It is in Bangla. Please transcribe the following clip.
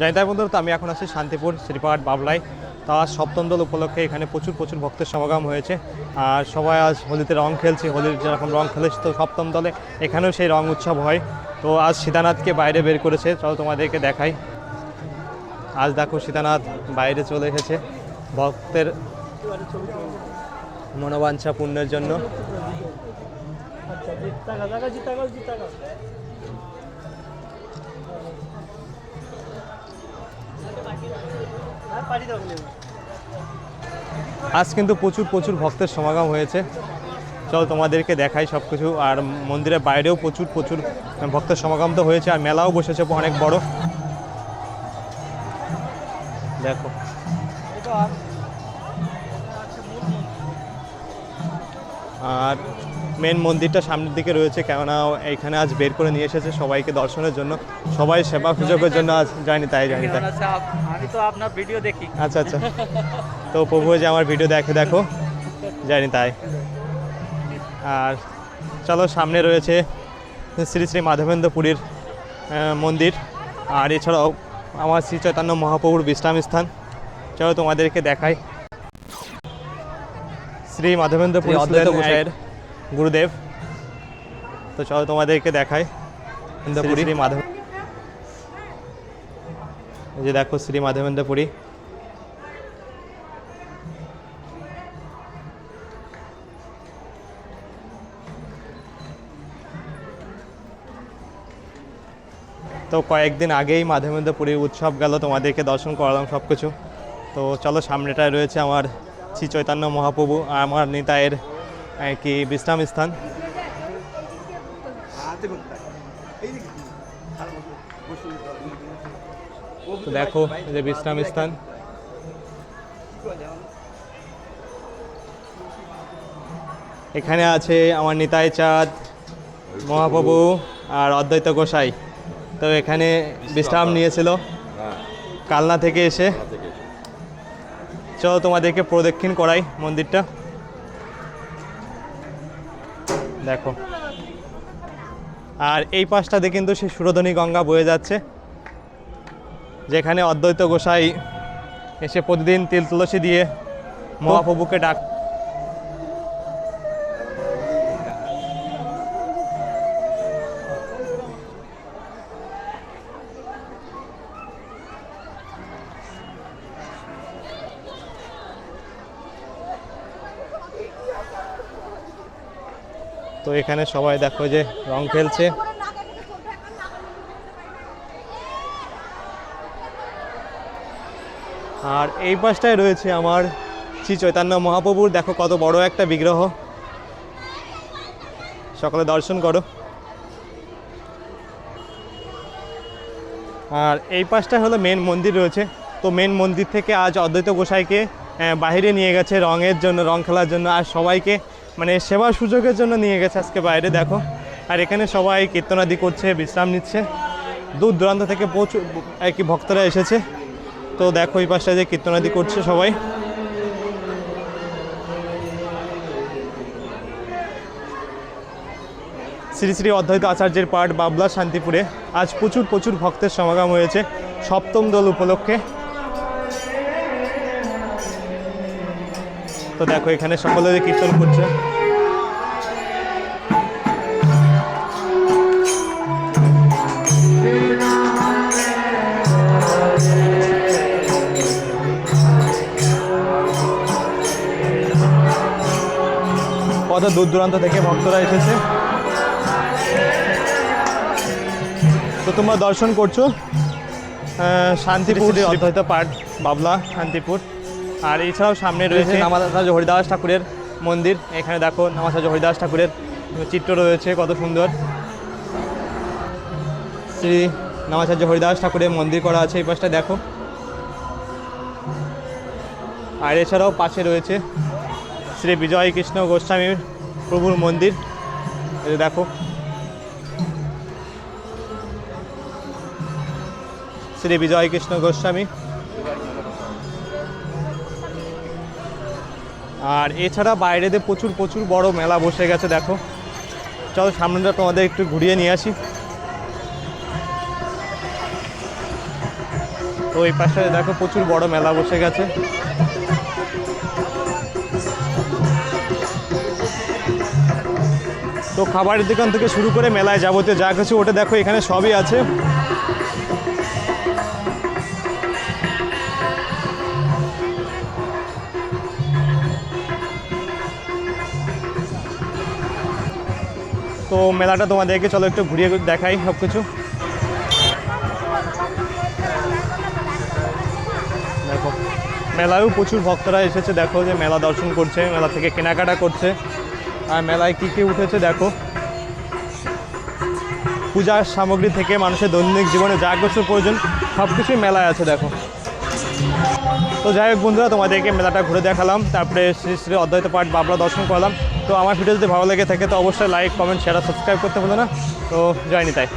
জয়তায় বন্ধু তো আমি এখন আছি শান্তিপুর শ্রীপাহাট বাবলায় তা সপ্তম দল উপলক্ষে এখানে প্রচুর প্রচুর ভক্তের সমাগম হয়েছে। আর সবাই আজ হোলিতে রং খেলছে, হোলির যেরকম রং খেলেছে, তো সপ্তম দলে এখানেও সেই রং উৎসব হয়। তো আজ সীতানাথকে বাইরে বের করেছে, চলো তোমাদেরকে দেখাই। আজ দেখো সীতানাথ বাইরে চলে এসেছে, ভক্তের মনোবাঞ্ছা পূর্ণের জন্য। আজ কিন্তু প্রচুর প্রচুর ভক্তের সমাগম হয়েছে। চলো তোমাদেরকে দেখাই সব কিছু আর মন্দিরের বাইরেও প্রচুর প্রচুর ভক্তের সমাগম তো হয়েছে, আর মেলাও বসেছে, অনেক বড়। দেখো। আর মেন মন্দিরটা সামনের দিকে রয়েছে কেননা এইখানে আজ বের করে নিয়ে এসেছে সবাইকে দর্শনের জন্য। সবাই সেবা সুযোগের জন্য আজ যায়নি তাই জানি তাই। আচ্ছা, আমি তো আপনার ভিডিও দেখি। আচ্ছা আচ্ছা। তো প্রভু যে আমার ভিডিও দেখে দেখো। জানি তাই। আর চলো সামনে রয়েছে শ্রী শ্রী মাধবেন্দ্রপুরীর আহ, মন্দির। আর এছাড়াও আমার শ্রী চৈতন্য মহাপ্রভুর বিশ্রাম স্থান। চলো তোমাদেরকে দেখাই। শ্রী মাধবেন্দ্রপুরী শ্রী অদ্বৈত গোসাইয়ের গুরুদেব তো চলো তোমাদেরকে দেখাই শ্রী মাধব যে দেখো শ্রী মাধবেন্দ্রপুরী। তো কয়েকদিন আগেই মাধবেন্দ্রপুরীর উৎসব গেল তোমাদেরকে দর্শন করালাম সব কিছু তো চলো সামনেটায় রয়েছে আমার শ্রী চৈতন্য মহাপ্রভু আমার নিতায়ের কি বিশ্রাম স্থান? দেখো যে বিশ্রাম স্থান। এখানে আছে আমার নিতাই চাঁদ মহাপ্রভু আর অদ্বৈত গোসাই। তো এখানে বিশ্রাম নিয়েছিল। কালনা থেকে এসে। চলো তোমাদেরকে প্রদক্ষিণ করাই মন্দিরটা। দেখো। আর এই পাশটাতে কিন্তু সেই সুরধনী গঙ্গা বয়ে যাচ্ছে, যেখানে অদ্বৈত গোসাই এসে প্রতিদিন তিল তুলসী দিয়ে মহাপ্রভুকে ডাক তো এখানে সবাই দেখো যে রং খেলছে। আর এই পাশটায় রয়েছে আমার শ্রী চৈতন্য মহাপ্রভুর, দেখো কত বড় একটা বিগ্রহ। সকালে দর্শন করো। আর এই পাশটা হলো মেন মন্দির রয়েছে। তো মেন মন্দির থেকে আজ অদ্বৈত গোসাইকে বাইরে নিয়ে গেছে রঙের জন্য, রং খেলার জন্য। আর সবাইকে মানে সেবা সুযোগের জন্য নিয়ে গেছে আজকে বাইরে, দেখো। আর এখানে সবাই কীর্তনাদি করছে, বিশ্রাম নিচ্ছে। দূর দূরান্ত থেকে প্রচুর আর কি ভক্তরা এসেছে। তো দেখো এই পাশটা যে কীর্তনাদি করছে সবাই। শ্রী শ্রী অদ্বৈত আচার্যের পাঠ, বাবলা শান্তিপুরে। আজ প্রচুর প্রচুর ভক্তের সমাগম হয়েছে সপ্তম দোল উপলক্ষে। তো দেখো এখানে সকলে কীর্তন করছে। কত দূর দূরান্ত থেকে ভক্তরা এসেছে। তো তোমরা দর্শন করছ শান্তিপুর অদ্বৈত পাঠ বাবলা শান্তিপুর। আর এছাড়াও সামনে রয়েছে নামাচার্য হরিদাস ঠাকুরের মন্দির। এখানে দেখো নামাচার্য হরিদাস ঠাকুরের চিত্র রয়েছে, কত সুন্দর। শ্রী নামাচার্য হরিদাস ঠাকুরের মন্দির করা আছে এই পাশটা দেখো। আর এছাড়াও পাশে রয়েছে শ্রী বিজয় কৃষ্ণ গোস্বামী প্রভুর মন্দির। দেখো। শ্রী বিজয় কৃষ্ণ গোস্বামী আর এছাড়া বাইরেতে প্রচুর প্রচুর বড় মেলা বসে গেছে, দেখো। চলো, সামনেটা তোমাদের একটু ঘুরিয়ে নিয়ে আসি। তো এই পাশে দেখো, প্রচুর বড় মেলা বসে গেছে। তো খাবারের দোকান থেকে শুরু করে মেলায় যাবতীয় যা কিছু, ওটা দেখো, এখানে সবই আছে। তো মেলাটা তোমাদেরকে চলো একটু ঘুরিয়ে দেখাই সব কিছু দেখো, মেলায়ও প্রচুর ভক্তরা এসেছে, দেখো যে মেলা দর্শন করছে, মেলা থেকে কেনাকাটা করছে। আর মেলায় কী কী উঠেছে দেখো। পূজার সামগ্রী থেকে মানুষের দৈনন্দিন জীবনে যা কিছু প্রয়োজন সব কিছুই মেলায় আছে, দেখো। তো যাই হোক বন্ধুরা, তোমাদেরকে মেলাটা ঘুরে দেখালাম, তারপরে শ্রী শ্রী অদ্বৈত পাঠ বাবলা দর্শন করলাম। তো আমার ভিডিও যদি ভালো লেগে থাকে তো অবশ্যই লাইক কমেন্ট শেয়ার সাবস্ক্রাইব করতে বলো না। তো জয় নিতাই।